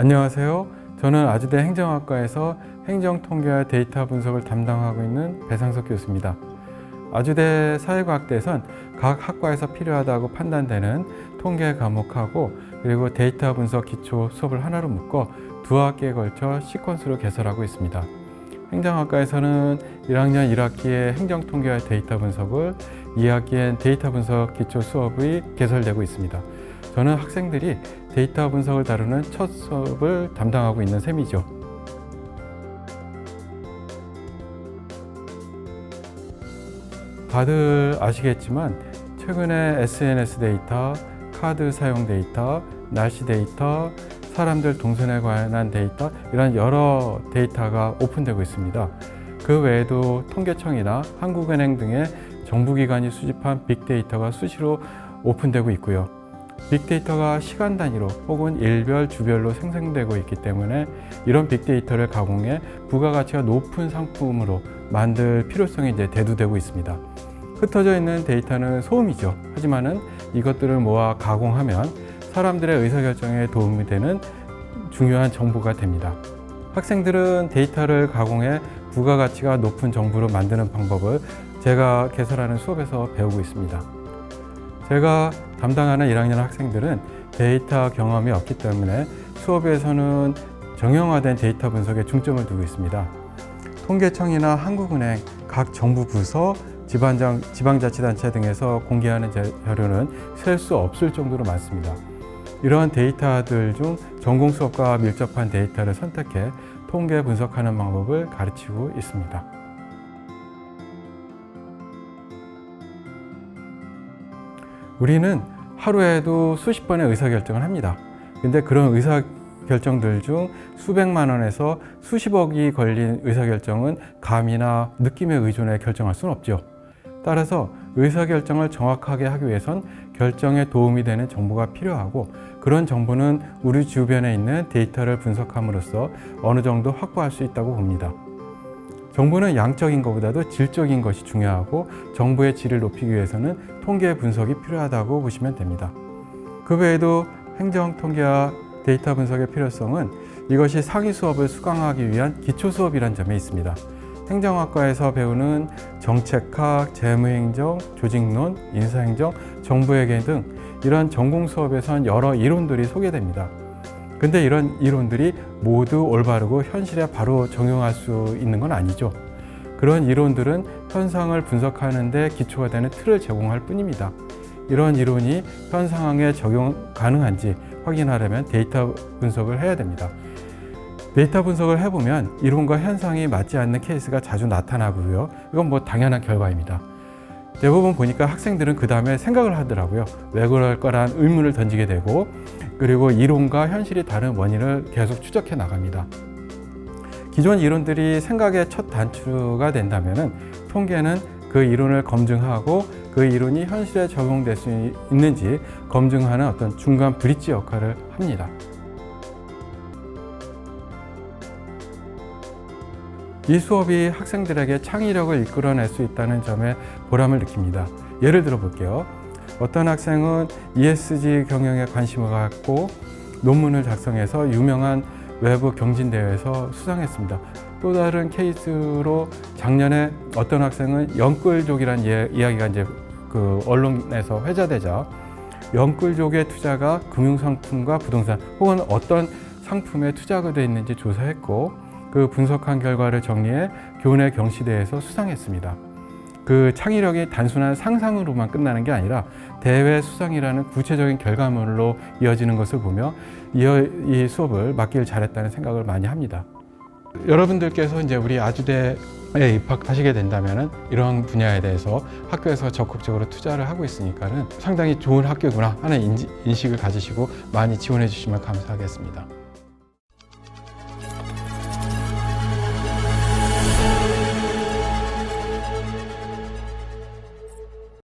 안녕하세요. 저는 아주대 행정학과에서 행정통계와 데이터 분석을 담당하고 있는 배상석 교수입니다. 아주대 사회과학대에선 각 학과에서 필요하다고 판단되는 통계 과목하고 그리고 데이터 분석 기초 수업을 하나로 묶어 두 학기에 걸쳐 시퀀스로 개설하고 있습니다. 행정학과에서는 1학년 1학기에 행정통계와 데이터 분석을 2학기엔 데이터 분석 기초 수업이 개설되고 있습니다. 저는 학생들이 데이터 분석을 다루는 첫 수업을 담당하고 있는 셈이죠. 다들 아시겠지만 최근에 SNS 데이터, 카드 사용 데이터, 날씨 데이터, 사람들 동선에 관한 데이터 이런 여러 데이터가 오픈되고 있습니다. 그 외에도 통계청이나 한국은행 등의 정부기관이 수집한 빅데이터가 수시로 오픈되고 있고요. 빅데이터가 시간 단위로 혹은 일별, 주별로 생성되고 있기 때문에 이런 빅데이터를 가공해 부가가치가 높은 상품으로 만들 필요성이 이제 대두되고 있습니다. 흩어져 있는 데이터는 소음이죠. 하지만은 이것들을 모아 가공하면 사람들의 의사결정에 도움이 되는 중요한 정보가 됩니다. 학생들은 데이터를 가공해 부가가치가 높은 정보로 만드는 방법을 제가 개설하는 수업에서 배우고 있습니다. 제가 담당하는 1학년 학생들은 데이터 경험이 없기 때문에 수업에서는 정형화된 데이터 분석에 중점을 두고 있습니다. 통계청이나 한국은행, 각 정부 부서, 지방장, 지방자치단체 등에서 공개하는 자- 자료는 셀 수 없을 정도로 많습니다. 이러한 데이터들 중 전공 수업과 밀접한 데이터를 선택해 통계 분석하는 방법을 가르치고 있습니다. 우리는 하루에도 수십 번의 의사결정을 합니다. 근데 그런 의사결정들 중 수백만 원에서 수십억이 걸린 의사결정은 감이나 느낌에 의존해 결정할 수는 없죠. 따라서 의사결정을 정확하게 하기 위해선 결정에 도움이 되는 정보가 필요하고 그런 정보는 우리 주변에 있는 데이터를 분석함으로써 어느 정도 확보할 수 있다고 봅니다. 정보는 양적인 것보다도 질적인 것이 중요하고 정보의 질을 높이기 위해서는 통계 분석이 필요하다고 보시면 됩니다. 그 외에도 행정 통계와 데이터 분석의 필요성은 이것이 상위 수업을 수강하기 위한 기초 수업이란 점에 있습니다. 행정학과에서 배우는 정책학, 재무행정, 조직론, 인사행정, 정부회계 등 이런 전공 수업에선 여러 이론들이 소개됩니다. 근데 이런 이론들이 모두 올바르고 현실에 바로 적용할 수 있는 건 아니죠. 그런 이론들은 현상을 분석하는데 기초가 되는 틀을 제공할 뿐입니다. 이런 이론이 현 상황에 적용 가능한지 확인하려면 데이터 분석을 해야 됩니다. 데이터 분석을 해보면 이론과 현상이 맞지 않는 케이스가 자주 나타나고요. 이건 뭐 당연한 결과입니다. 대부분 보니까 학생들은 그 다음에 생각을 하더라고요. 왜 그럴까라는 의문을 던지게 되고 그리고 이론과 현실이 다른 원인을 계속 추적해 나갑니다. 기존 이론들이 생각의 첫 단추가 된다면 통계는 그 이론을 검증하고 그 이론이 현실에 적용될 수 있는지 검증하는 어떤 중간 브릿지 역할을 합니다. 이 수업이 학생들에게 창의력을 이끌어낼 수 있다는 점에 보람을 느낍니다. 예를 들어 볼게요. 어떤 학생은 ESG 경영에 관심을 갖고 논문을 작성해서 유명한 외부 경진대회에서 수상했습니다. 또 다른 케이스로 작년에 어떤 학생은 영끌족이라는 예- 이야기가 이제 그 언론에서 회자되자 영끌족의 투자가 금융상품과 부동산 혹은 어떤 상품에 투자가 되어 있는지 조사했고 그 분석한 결과를 정리해 교내 경시대에서 수상했습니다. 그 창의력이 단순한 상상으로만 끝나는 게 아니라 대회 수상이라는 구체적인 결과물로 이어지는 것을 보며 이, 이 수업을 맡길 잘했다는 생각을 많이 합니다. 여러분들께서 이제 우리 아주대에 입학하시게 된다면 이런 분야에 대해서 학교에서 적극적으로 투자를 하고 있으니까는 상당히 좋은 학교구나 하는 인식을 가지시고 많이 지원해 주시면 감사하겠습니다.